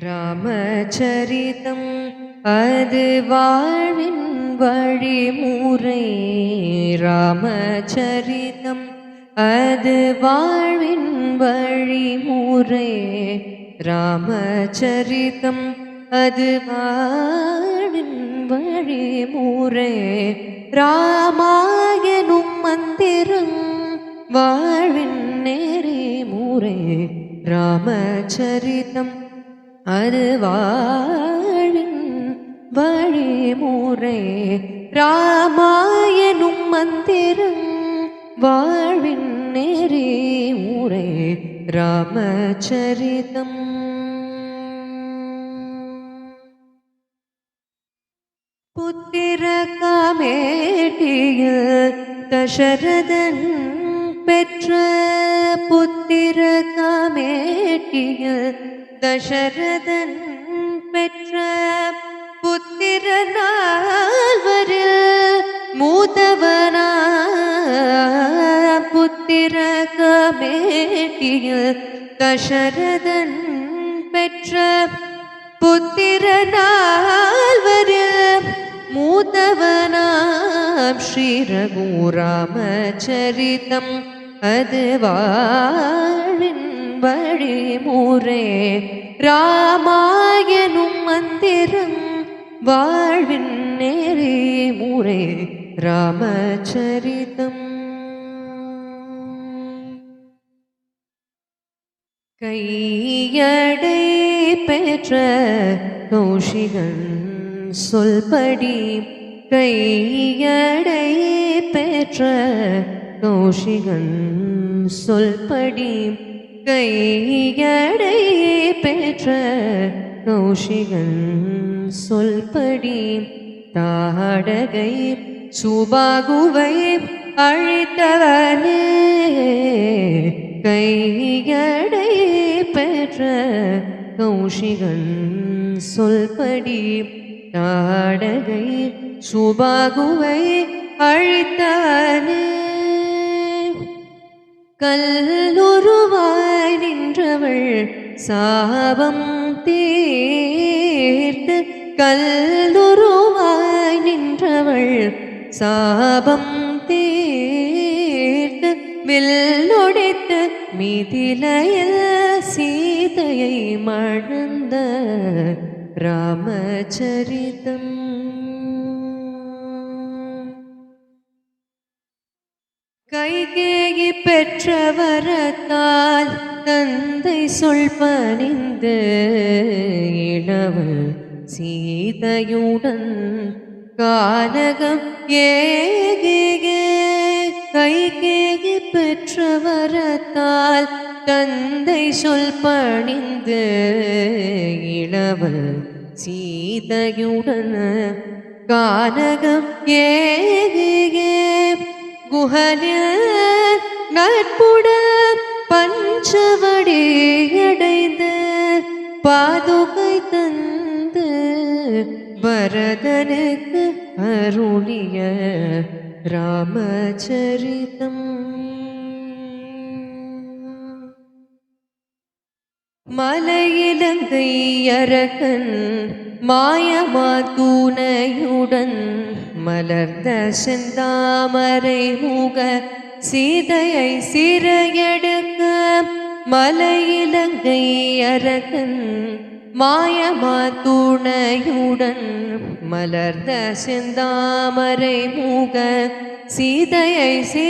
ராமச்சரிதம் அது வாழ்வின் வழிமுறை. ராமச்சரிதம் அது வாழ்வின் வழிமுறை. ராமச்சரிதம் அது வாழ்வின் வழிமுறை. ராமாயணும் மந்திரம் வாழ்வின் நெறிமுறை ராமச்சரிதம் மறுவாழின் வழிமுறை ராமாயணும் மந்திரம் வாழ்வின் நெறிமுறை ராமச்சரிதம். புத்திர காமேட்டியில் தசரதன் பெற்ற புத்திர காமேட்டியில் தசரதன் பெற்ற புத்திர நால்வரில் மூத்தவனா புத்திர கமேட்டியில் தசரதன் பெற்ற புத்திர நால்வரில் மூத்தவனாம் ஸ்ரீரகுராமச்சரிதம் அது வாழ்வின் வழிமுறை. ராமாயணும் மந்திரம் வாழ்வின் நெறிமுறை. ராமச்சரிதம். கையடை பெற்ற கௌஷிகன் சொல்படி. கையடை பெற்ற கௌஷிகன் சொல்படி. கையடை பெற்ற கௌஷிகன் சொல்படி தாடகை சுபாகுவை அழித்தவனே. கையடை பெற்ற கௌஷிகன் சொல்படி தாடகை சுபாகுவை அழித்தவனே. கல்லுருவாய் சாபம் தீர்த்து கல்லுருவாய் நின்றவள். சாபம் தீர்த்து வில்லொடித்து மிதிலையில் சீதையை மணந்த ராமச்சரிதம். கைகேயி பெற்ற வரத்தால் தந்தை சொல் பணிந்து இளவல் சீதையுடன் கானகம் ஏகியே கைகேகி பெற்றவரத்தால் தந்தை சொல் பணிந்து இளவல் சீதையுடன் கானகம் ஏகே குஹனில் நட்புடன் பஞ்சவடி அடைந்து பாதுகை தந்து பரதனுக்கு அருளிய ராமச்சரிதம். மலையிலங்கை அரகன் மாயமா தூணையுடன் மலர்ந்த செந்தாமரை முக சீதையை சிறையெடுக்க மலையிலங்கை அரகன் மாயமா துணையுடன் மலர்ந்த செந்தாமரை மூக. சீதையை சிறை